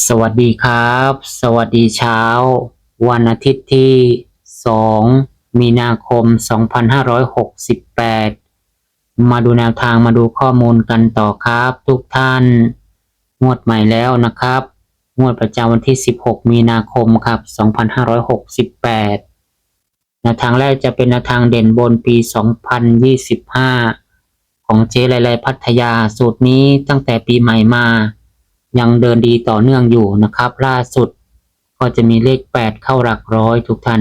สวัสดีครับ สวัสดีเช้า วันอาทิตย์ที่ 2 มีนาคม 2568 มาดูแนวทางมาดูข้อมูลกันต่อครับ ทุกท่าน งวดใหม่แล้วนะครับ งวดประจำวันที่ 16 มีนาคมครับ 2568แนวทางแรกจะเป็นแนวทางเด่นบนปี 2025 ของเจไลไลพัทยาสูตรนี้ตั้งแต่ปีใหม่มา ยังเดินดีต่อเนื่องอยู่นะครับ ล่าสุด ก็จะมีเลข 8 เข้าหลักร้อยทุกท่าน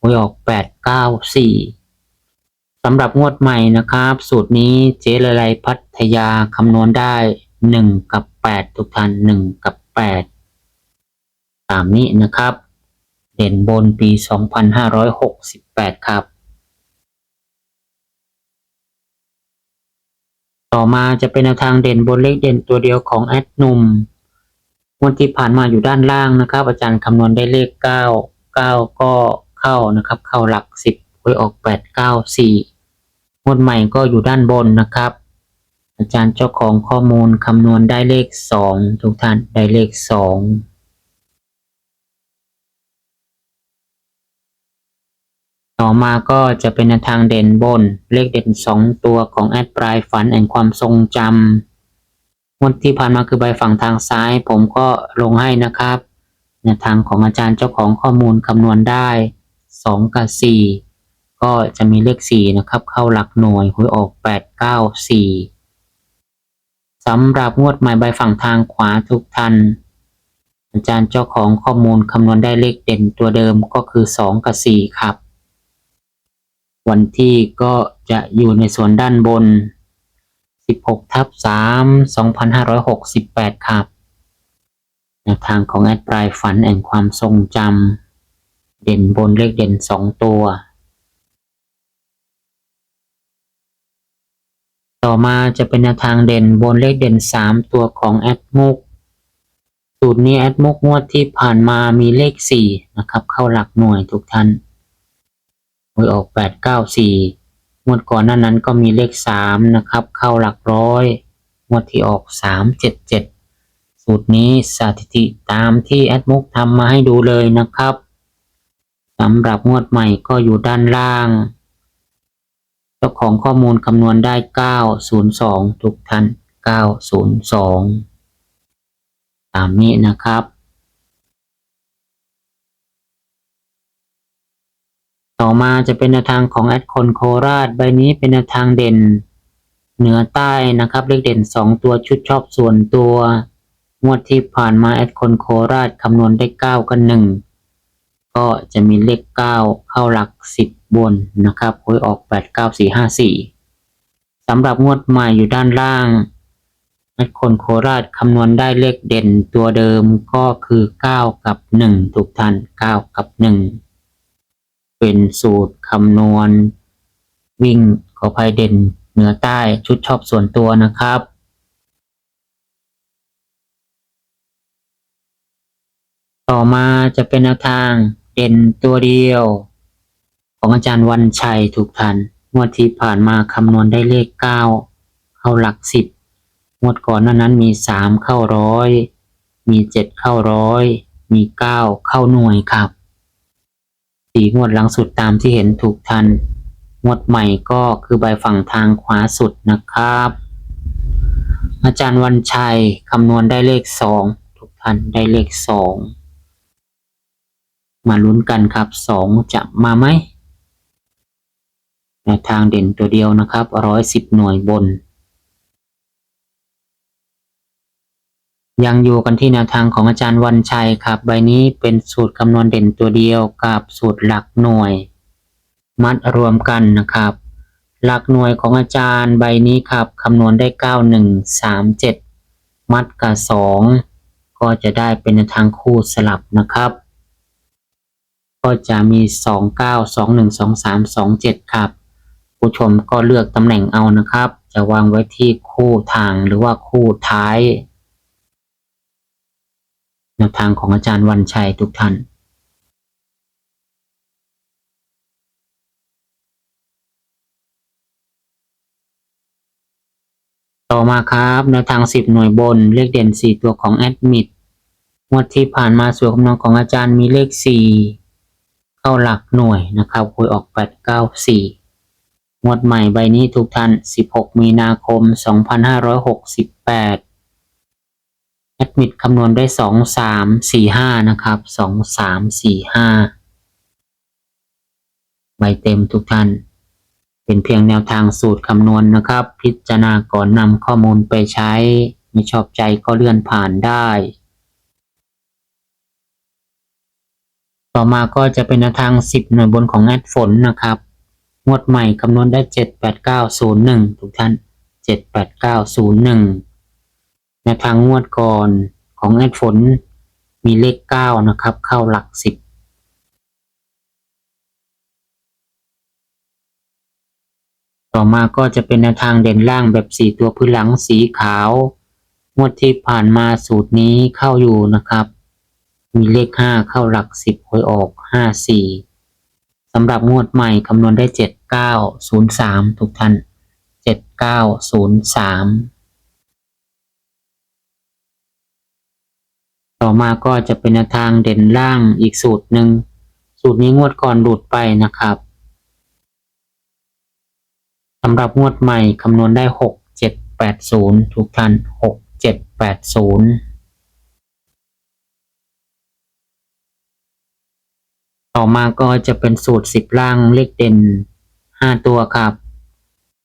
หวยออก 8 9 4สำหรับงวดใหม่นะครับ สูตรนี้เจ๊ละไลพัทยาคำนวณได้ 1 กับ 8 ทุกท่าน 1 กับ 8 ตามนี้นะครับ เด่นบนปี 2568 ครับ ต่อมาจะเป็นแนวทางเด่นบนเลขเด่นตัวเดียวของแอดหนุ่มงวันที่ผ่านมาอยู่ด้านล่างนะครับ อาจารย์คำนวณได้เลข 9 9 ก็เข้านะครับ เข้าหลัก 10หวยออก 8 9 4งวดใหม่ก็อยู่ด้านบนนะครับ อาจารย์เจ้าของข้อมูลคำนวณได้เลข 2 ทุกท่านได้เลข 2 ต่อมาก็จะเป็นทางเด่นบน เลขเด่น 2 ตัวของแอดปลายฝันแห่งความทรงจำงวดที่ผ่านมาคือใบฝั่งทางซ้าย ผมก็ลงให้นะครับแนวทางของอาจารย์เจ้าของข้อมูลคำนวณได้ 2 กับ 4 ก็จะมีเลข 4 นะครับ เข้าหลักหน่วยหวยออก 8 9 4สำหรับงวดใหม่ใบฝั่งทางขวาทุกท่านอาจารย์เจ้าของข้อมูลคำนวณได้เลขเด่นตัวเดิมก็คือ 2 กับ 4 ครับ วันที่ก็จะอยู่ในส่วนด้านบน 16ทับ3 2568 ครับแนวทางของแอดปลายฝันแห่งความทรงจำเด่นบนเลขเด่น 2 ตัว ต่อมาจะเป็นแนวทางเด่นบนเลขเด่น 3 ตัวของแอดมุกสูตรนี้แอดมุกงวดที่ผ่านมามีเลข 4 นะครับ เข้าหลักหน่วยทุกท่าน หวยออกแปดเก้าสี่งวดก่อนหน้านั้นก็มีเลขสามนะครับ เข้าหลักร้อยงวดที่ออกสามเจ็ดเจ็ดสูตรนี้สถิติตามที่แอดมุกทำมาให้ดูเลยนะครับสำหรับงวดใหม่ก็อยู่ด้านล่าง เจ้าของข้อมูลคำนวณได้เก้าศูนย์สองทุกท่านเก้าศูนย์สองตามนี้นะครับ ต่อมาจะเป็นแนวทางของแอดคนโคราช ใบนี้เป็นแนวทางเด่น เหนือใต้นะครับเลขเด่น 2 ตัวชุดชอบส่วนตัว งวดที่ผ่านมาแอดคนโคราชคำนวณได้ 9กับ1ก็จะมีเลข 9 เข้าหลัก 10 บนนะครับหวยออก 8 9 4 5 4สำหรับงวดใหม่อยู่ด้านล่างแอดคนโคราชคำนวณได้เลขเด่นตัวเดิมก็คือ 9 กับ1ทุกท่าน9 กับ 1 เป็นสูตรคำนวณ วิ่งขอภัยเด่นเหนือใต้ชุดชอบส่วนตัวนะครับ ต่อมาจะเป็นแนวทางเด่นตัวเดียว ของอาจารย์วันชัยถูกทันงวดที่ผ่านมาคำนวณได้เลข 9 เข้าหลักสิบงวดก่อนหน้านั้นมี 3 เข้าร้อยมี 7 เข้าร้อยมี 9 เข้าหน่วยครับ สีงวดหลังสุดตามที่เห็นถูกทัน งวดใหม่ก็คือใบฝั่งทางขวาสุดนะครับ อาจารย์วันชัยคำนวณได้เลขสองทุกท่านได้เลขสองมาลุ้นกันครับสองจะมาไหมแนวทางเด่นตัวเดียวนะครับร้อยสิบหน่วยบน ยังอยู่กันที่แนวทางของอาจารย์วันชัยครับ ใบนี้เป็นสูตรคำนวณเด่นตัวเดียวกับสูตรหลักหน่วย มัดรวมกันนะครับ หลักหน่วยของอาจารย์ใบนี้ครับคำนวณได้ 9137 มัดกับสองก็จะได้เป็นแนวทางคู่สลับนะครับ ก็จะมีสองเก้าสองหนึ่งสองสามสองเจ็ดครับ ผู้ชมก็เลือกตำแหน่งเอานะครับ จะวางไว้ที่คู่ทางหรือว่าคู่ท้าย แนวทางของอาจารย์วันชัยทุกท่านต่อมาครับแนวทาง 10 หน่วยบน เลขเด่น 4 ตัวของแอดมิดงวดที่ผ่านมาส่วนคำนวณของอาจารย์มีเลข 4 เข้าหลักหน่วยนะครับคุยออก 894 งวดใหม่ใบนี้ทุกท่าน 16 มีนาคม 2568 แอดมิดคำนวณได้2 3 4 5นะครับ2 3 4 5ใบเต็มทุกท่าน เป็นเพียงแนวทางสูตรคำนวณนะครับ พิจารณาก่อนนำข้อมูลไปใช้ ไม่ชอบใจก็เลื่อนผ่านได้ ต่อมาก็จะเป็นแนวทาง 10 หน่วยบนของแอดฝนนะครับงวดใหม่คำนวณได้ 78901 ทุกท่าน 78901 แนวทางงวดก่อนของแอดฝนมีเลข9นะครับ เข้าหลัก10ต่อมาก็จะเป็นแนวทางเด่นล่างแบบ4ตัวพื้นหลังสีขาว งวดที่ผ่านมาสูตรนี้เข้าอยู่นะครับ มีเลข5เข้าหลัก10หวยออก54สำหรับงวดใหม่คำนวณได้7903ทุกท่าน7903 ต่อมาก็จะเป็นทางเด่นล่างอีกสูตรหนึ่ง สูตรนี้งวดก่อนหลุดไปนะครับสำหรับงวดใหม่คำนวณได้ 6780 ทุกท่าน 6780 ต่อมาก็จะเป็นสูตร 10 ล่างเลขเด่น 5 ตัวครับ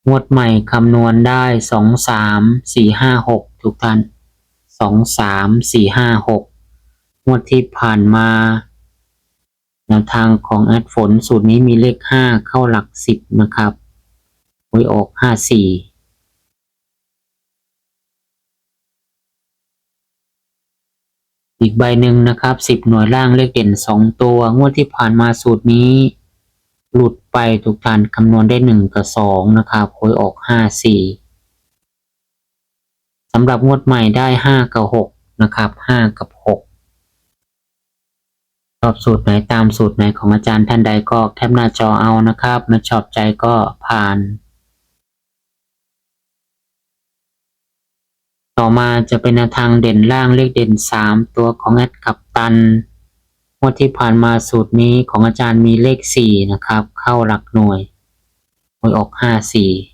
งวดใหม่คำนวณได้ 2 3 4 5 6 ทุกท่าน 2 3 4 5 6งวดที่ผ่านมาแนวทางของแอดฝนสูตรนี้มีเลข5เข้าหลัก10นะครับหวยออก54อีกใบหนึ่งนะครับ10หน่วยล่างเลขเด่น2ตัว งวดที่ผ่านมาสูตรนี้ หลุดไปทุกทานคำนวณได้1กับ2นะครับหวยออก54ส สำหรับงวดใหม่ได้5กับ6นะครับ5กับ6ชอบสูตรไหนตามสูตรไหนของอาจารย์ท่านใดก็แคปหน้าจอเอานะครับไม่ชอบใจก็ผ่าน ต่อมาจะเป็นแนวทางเด่นล่างเลขเด่น 3 ตัวของแอดกับตันงวดที่ผ่านมาสูตรนี้ของอาจารย์มีเลข 4 นะครับ เข้าหลักหน่วยหวยออก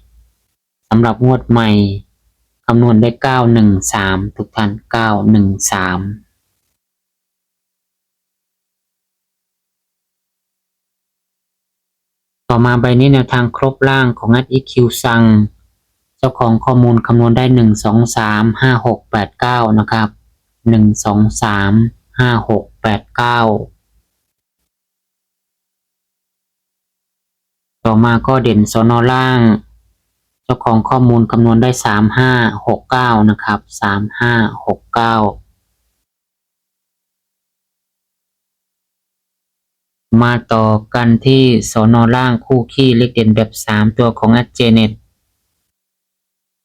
54สำหรับงวดใหม่ คำนวณได้913ทุกท่าน913ต่อมาใบนี้แนวทางครบล่างของ a d EQ สั่งเจ้าของข้อมูลคำนวณได้1 2 3 5 6 8 9นะครับ1 2 3 5 6 8 9ต่อมาก็เด่นสนอล่าง เจ้าของข้อมูลคำนวณได้ 3 5 6 9 นะครับ 3 5 6 9 มาต่อกันที่สอนอล่างคู่ขี้เลขเด่นแบบ 3 ตัวของ a d j n e t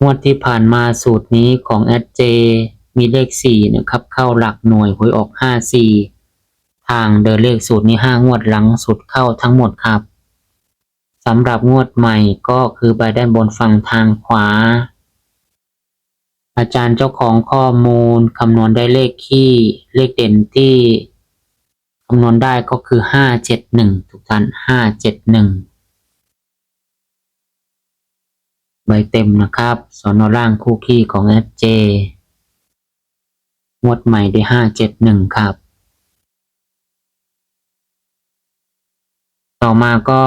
งวดที่ผ่านมาสูตรนี้ของ a d j มีเลข 4 นะครับ เข้าหลักหน่วยหวยออก 54 ทางเดินเลขสูตรนี้ 5 งวดหลังสุดเข้าทั้งหมดครับำหรับงวดใหม่ก็คือใบด้านบนฝั่งทางขวา อาจารย์เจ้าของข้อมูลคำนวณได้เลขขี้เลขเด่นที่คำนวณได้ก็คือ 571 ทุกท่าน 571 ใบเต็มนะครับสอนอล่างคู่ขี้ของ FJ งวดใหม่ได้ 571 ครับ ต่อมาก็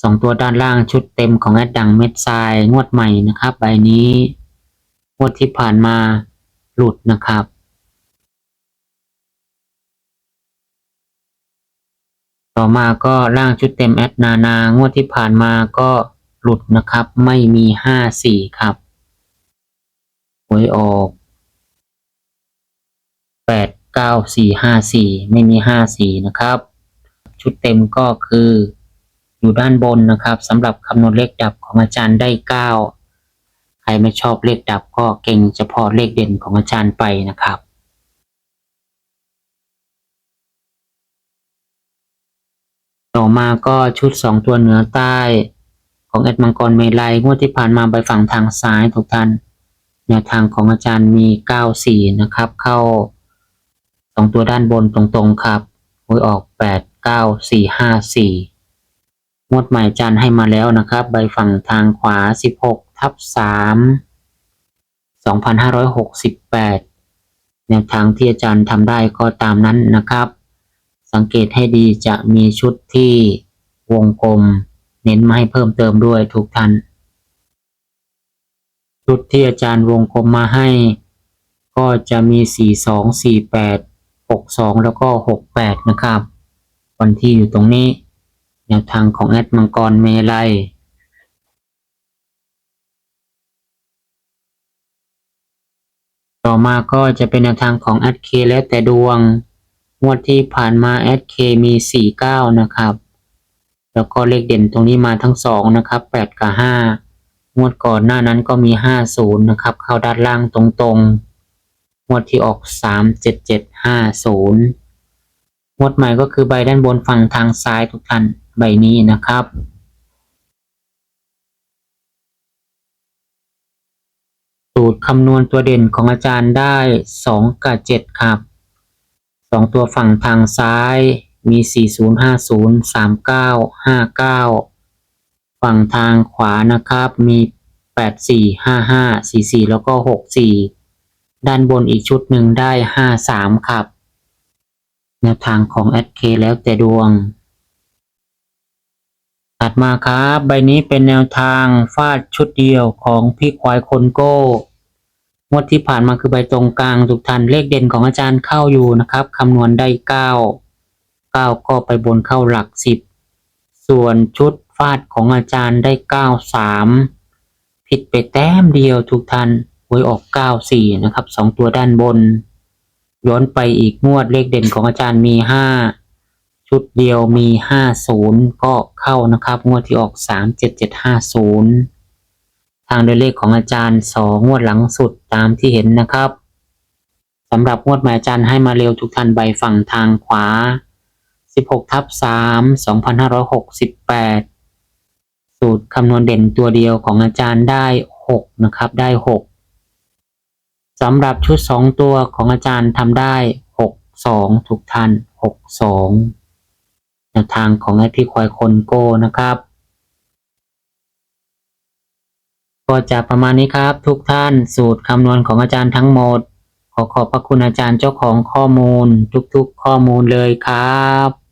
สองตัวด้านล่างชุดเต็มของแอดดังเม็ดทรายงวดใหม่นะครับ ใบนี้งวดที่ผ่านมาหลุดนะครับ ต่อมาก็ล่างชุดเต็มแอดนานางวดที่ผ่านมาก็หลุดนะครับ ไม่มีห้าสี่ครับหวยออกแปดเก้าสี่ห้าสี่ไม่มีห้าสี่นะครับ ชุดเต็มก็คือ อยู่ด้านบนนะครับสำหรับคำนวณเลขดับของอาจารย์ได้เก้าใครไม่ชอบเลขดับก็เก่งเฉพาะเลขเด่นของอาจารย์ไปนะครับต่อมาก็ชุดสองตัวเหนือใต้ของแอดมังกรเมลัยงวดที่ผ่านมาไปฝั่งทางซ้ายทุกท่านแนวทางของอาจารย์มี 94 นะครับ เข้าสองตัวด้านบนตรงๆครับหวยออก 8 9 4 5 4 งวดใหม่อาจารย์ให้มาแล้วนะครับ ใบฝั่งทางขวา 16 ทับ 3 2568 แนวทางที่อาจารย์ทำได้ก็ตามนั้นนะครับ สังเกตให้ดีจะมีชุดที่วงกลม เน้นมาให้เพิ่มเติมด้วยทุกท่าน ชุดที่อาจารย์วงกลมมาให้ ก็จะมี 42 48 62 แล้วก็ 68 นะครับ วันที่อยู่ตรงนี้ แนวทางของแอดมังกรเมลัยต่อมาก็จะเป็นแนวทางของแอดเคแล้วแต่ดวง งวดที่ผ่านมาแอดเคมี 49 นะครับ แล้วก็เลขเด่นตรงนี้มาทั้งสองนะครับ 8 กับ 5 งวดก่อนหน้านั้นก็มี 50 นะครับ เข้าด้านล่างตรงๆงวดที่ออก 37750งวดใหม่ก็คือใบด้านบนฝั่งทางซ้ายทุกท่าน ใบนี้นะครับสูตรคำนวณตัวเด่นของอาจารย์ได้ 2 กับ 7 ครับสองตัวฝั่งทางซ้ายมี 4050 3959 ฝั่งทางขวานะครับมี 8455 44 แล้วก็ 64 ด้านบนอีกชุดหนึ่งได้ 53 ครับ แนวทางของ SK แล้วแต่ดวง ถัดมาครับ ใบนี้เป็นแนวทางฟาดชุดเดียวของพี่ควายคนโก้งวดที่ผ่านมาคือใบตรงกลางทุกท่านเลขเด่นของอาจารย์เข้าอยู่นะครับคำนวณได้เก้าเก้าก็ไปบนเข้าหลักสิบส่วนชุดฟาดของอาจารย์ได้เก้าสามผิดไปแต้มเดียวทุกท่านหวยออกเก้าสี่นะครับสองตัวด้านบน ย้อนไปอีกงวดเลขเด่นของอาจารย์มีห้า ชุดเดียวมีห้าศูนย์ก็เข้านะครับ งวดที่ออกสามเจ็ดเจ็ดห้าศูนย์ทางโดยเลขของอาจารย์สองงวดหลังสุดตามที่เห็นนะครับสำหรับงวดหมายอาจารย์ให้มาเร็วทุกท่านใบฝั่งทางขวา 16ทับ3 2568 สูตรคำนวณเด่นตัวเดียวของอาจารย์ได้ 6 นะครับ ได้ 6สำหรับชุด 2 ตัวของอาจารย์ทำได้ 6 2 ทุกท่าน 6 2แนวทางของไอพี่ควายคนโก้นะครับ ก็จะประมาณนี้ครับ ทุกท่านสูตรคำนวณของอาจารย์ทั้งหมด ขอขอบพระคุณอาจารย์เจ้าของข้อมูล ทุกๆข้อมูลเลยครับ